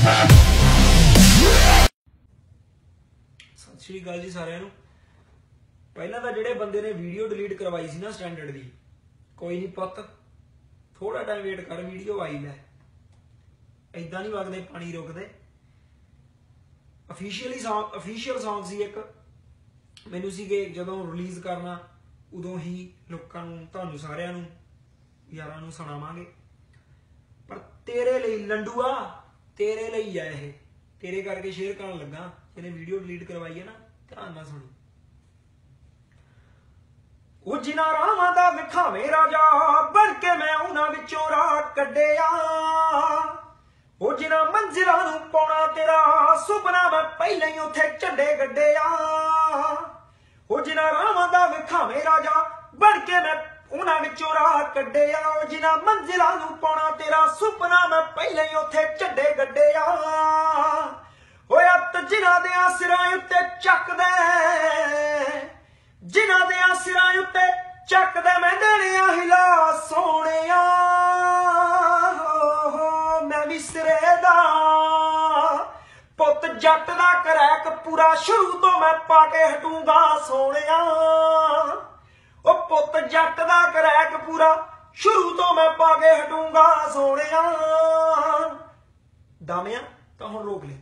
ਸਤਿ ਸ਼੍ਰੀ ਅਕਾਲ ਜੀ ਸਾਰਿਆਂ ਨੂੰ। ਪਹਿਲਾਂ ਤਾਂ ਜਿਹੜੇ ਬੰਦੇ ਨੇ ਵੀਡੀਓ ਡਿਲੀਟ ਕਰਵਾਈ ਸੀ ਨਾ ਸਟੈਂਡਰਡ ਦੀ, ਕੋਈ ਨਹੀਂ ਪੁੱਤ ਥੋੜਾ ਟਾਈਮ ਵੇਟ ਕਰ ਵੀਡੀਓ ਆਈ ਲੈ। ਐਦਾਂ ਨਹੀਂ ਵਗਦੇ, ਪਾਣੀ ਰੁਕਦੇ। ਅਫੀਸ਼ੀਅਲੀ Song ਅਫੀਸ਼ੀਅਲ Song ਸੀ ਇੱਕ। ਮੈਨੂੰ ਸੀਗੇ ਜਦੋਂ ਰਿਲੀਜ਼ ਕਰਨਾ, ਉਦੋਂ ਹੀ ਲੋਕਾਂ ਨੂੰ, ਤੁਹਾਨੂੰ ਸਾਰਿਆਂ ਨੂੰ, ਯਾਰਾਂ ਨੂੰ ਸੁਣਾਵਾਂਗੇ। ਪਰ ਤੇਰੇ ਲਈ, ਲੰਡੂਆ ਤੇਰੇ ਲਈ ਆ ਇਹ। ਤੇਰੇ ਕਰਕੇ ਸ਼ੇਅਰ ਕਰਨ ਲੱਗਾ। ਜਿਹਨੇ ਵੀਡੀਓ ਡਿਲੀਟ ਕਰਵਾਈ ਹੈ ਨਾ। ਧਿਆਨ ਨਾਲ ਸੁਣੀ। ਉਹ ਜਿਨ੍ਹਾਂ ਰਾਵਾਂ ਦਾ ਵਿਖਾਵੇਂ ਰਾਜਾ ਬਣ ਕੇ ਮੈਂ ਉਹਨਾਂ ਵਿੱਚੋਂ ਰਾਹ ਕੱਢਿਆ। ਉਹ ਜਿਨ੍ਹਾਂ ਮੰਜ਼ਿਲਾਂ ਨੂੰ ਪਾਉਣਾ ਤੇਰਾ ਸੁਪਨਾ ਮੈਂ ਪਹਿਲਾਂ ਹੀ ਉੱਥੇ ਝੰਡੇ ਗੱਡਿਆ। ਉਹ ਜਿਨ੍ਹਾਂ ਰਾਵਾਂ ਦਾ ਵਿਖਾਵੇਂ ਰਾਜਾ ਬਣ ਕੇ ਮੈਂ ਉਹਨਾਂ ਵਿੱਚੋਂ ਰਾਹ ਕੱਢਿਆ। ਉਹ ਜਿਨ੍ਹਾਂ ਮੰਜ਼ਿਲਾਂ ਨੂੰ ਪਾਉਣਾ ਤੇਰਾ ਸੁਪਨਾ ਮੈਂ ਪਹਿਲਾਂ ਹੀ ਉੱਥੇ ਪੁੱਤ ਜੱਟ ਦਾ ਕਰੈਕ ਪੂਰਾ ਸ਼ੁਰੂ ਤੋਂ ਮੈਂ ਪਾ ਕੇ ਹਟੂੰਗਾ ਸੋਹਣਿਆ। ਉਹ ਪੁੱਤ ਜੱਟ ਦਾ ਕਰੈਕ ਪੂਰਾ ਸ਼ੁਰੂ ਤੋਂ ਮੈਂ ਪਾ ਕੇ ਹਟੂੰਗਾ ਸੋਹਣਿਆ। ਦਾਮਿਆਂ, ਤਾਂ ਹੁਣ ਰੋਕ ਲੈ।